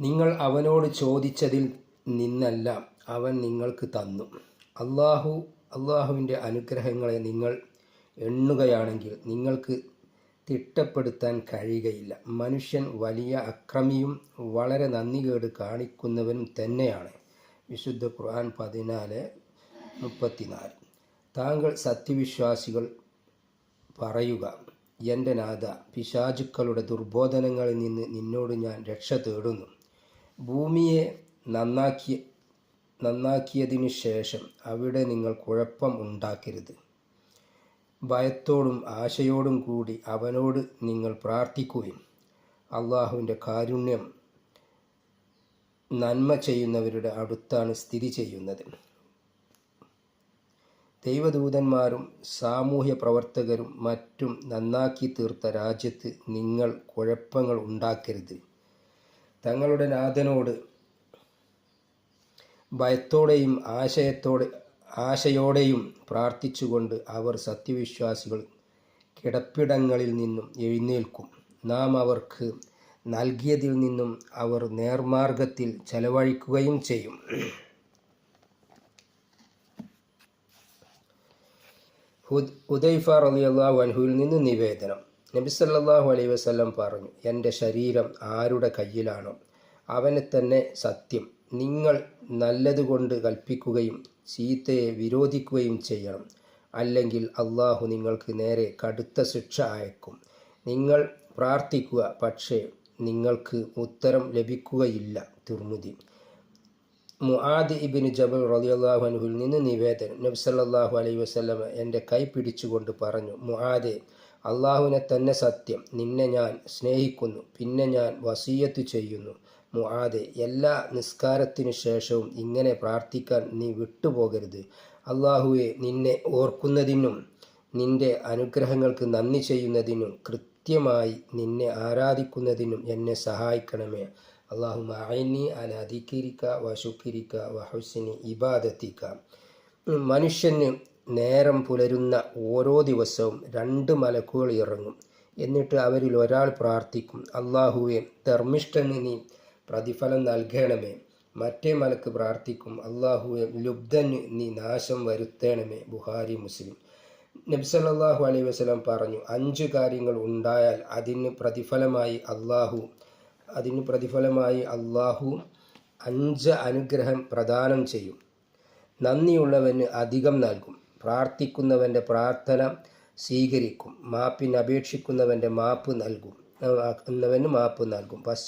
നിങ്ങൾ അവനോട് ചോദിച്ചതിൽ നിന്നല്ല അവൻ നിങ്ങൾക്ക് തന്നു. അള്ളാഹു അള്ളാഹുവിന്റെ അനുഗ്രഹങ്ങളെ നിങ്ങൾ എണ്ണുകയാണെങ്കിൽ നിങ്ങൾക്ക് തിട്ടപ്പെടുത്താൻ കഴിയുകയില്ല. മനുഷ്യൻ വലിയ അക്രമിയും വളരെ നന്ദികേട് കാണിക്കുന്നവനും തന്നെയാണ്. വിശുദ്ധ ഖുർആൻ പതിനാല് മുപ്പത്തിനാല്. താങ്കൾ സത്യവിശ്വാസികൾ പറയുക എന്റെ നാഥ പിശാചുക്കളുടെ ദുർബോധനങ്ങളിൽ നിന്ന് നിന്നോട് ഞാൻ രക്ഷ തേടുന്നു. ഭൂമിയെ നന്നാക്കി നന്നാക്കിയതിനു ശേഷം അവിടെ നിങ്ങൾ കുഴപ്പം ഉണ്ടാക്കരുത്. ഭയത്തോടും ആശയോടും കൂടി അവനോട് നിങ്ങൾ പ്രാർത്ഥിക്കുകയും അള്ളാഹുവിന്റെ കാരുണ്യം നന്മ ചെയ്യുന്നവരുടെ അടുത്താണ് സ്ഥിതി ചെയ്യുന്നത്. ദൈവദൂതന്മാരും സാമൂഹ്യ പ്രവർത്തകരും മറ്റും നന്നാക്കി തീർത്ത രാജ്യത്ത് നിങ്ങൾ കുഴപ്പങ്ങൾ ഉണ്ടാക്കരുത്. തങ്ങളുടെ നാഥനോട് ഭയത്തോടെയും ആശയത്തോടെ ആശയോടെയും പ്രാർത്ഥിച്ചുകൊണ്ട് അവർ സത്യവിശ്വാസികൾ കിടപ്പിടങ്ങളിൽ നിന്നും എഴുന്നേൽക്കും. നാം അവർക്ക് നൽകിയതിൽ നിന്നും അവർ നേർമാർഗത്തിൽ ചെലവഴിക്കുകയും ചെയ്യും. ഹുദ് റലിയുള്ള അൻഹുവിൽ നിന്ന് നിവേദനം. നബി സല്ലല്ലാഹു അലൈഹി വസല്ലം പറഞ്ഞു എന്റെ ശരീരം ആരുടെ കയ്യിലാണോ അവനെ തന്നെ സത്യം. നിങ്ങൾ നല്ലതുകൊണ്ട് കൽപ്പിക്കുകയും ചീത്തയെ വിരോധിക്കുകയും ചെയ്യണം. അല്ലെങ്കിൽ അള്ളാഹു നിങ്ങൾക്ക് നേരെ കടുത്ത ശിക്ഷ അയക്കും. നിങ്ങൾ പ്രാർത്ഥിക്കുക പക്ഷേ നിങ്ങൾക്ക് ഉത്തരം ലഭിക്കുകയില്ല. തുർമുദി. മുആദ് ഇബിൻ ജബൽ റളിയല്ലാഹു അൻഹുവിൽ നിന്ന് നിവേദനം. നബ്സല്ലാഹു അലൈ വസല്ലം എന്റെ കൈ പിടിച്ചുകൊണ്ട് പറഞ്ഞു മുആദെ അള്ളാഹുവിനെ തന്നെ സത്യം. നിന്നെ ഞാൻ സ്നേഹിക്കുന്നു. പിന്നെ ഞാൻ വസീയത്ത് ചെയ്യുന്നു. മുആദെ എല്ലാ നിസ്കാരത്തിനു ശേഷവും ഇങ്ങനെ പ്രാർത്ഥിക്കാൻ നീ വിട്ടുപോകരുത്. അള്ളാഹുവെ നിന്നെ ഓർക്കുന്നതിനും നിന്റെ അനുഗ്രഹങ്ങൾക്ക് നന്ദി ചെയ്യുന്നതിനും കൃത്യമായി നിന്നെ ആരാധിക്കുന്നതിനും എന്നെ സഹായിക്കണമേ. അള്ളാഹു മായനി അല വശുക്കിരിക്ക വഹുസിനി ഇബാദത്തിക്ക മനുഷ്യന് നേരം പുലരുന്ന ഓരോ ദിവസവും രണ്ട് മലക്കുകൾ ഇറങ്ങും. എന്നിട്ട് അവരിൽ ഒരാൾ പ്രാർത്ഥിക്കും അള്ളാഹുവെ ധർമ്മിഷ്ഠന് പ്രതിഫലം നൽകണമേ. മറ്റേ മലക്ക് പ്രാർത്ഥിക്കും അള്ളാഹുവെ ലുബ്ധന് നീ നാശം വരുത്തണമേ. ബുഹാരി മുസ്ലിം. നബി സല്ലല്ലാഹു അലൈഹി വസല്ലം പറഞ്ഞു അഞ്ച് കാര്യങ്ങൾ ഉണ്ടായാൽ അതിന് പ്രതിഫലമായി അള്ളാഹു അതിന് പ്രതിഫലമായി അള്ളാഹു അഞ്ച് അനുഗ്രഹം പ്രദാനം ചെയ്യും. നന്ദിയുള്ളവന് അധികം നൽകും. പ്രാർത്ഥിക്കുന്നവന്റെ പ്രാർത്ഥന സ്വീകരിക്കും. മാപ്പിന് അപേക്ഷിക്കുന്നവന്റെ മാപ്പ് നൽകും. എന്നവന് മാപ്പ് നൽകും.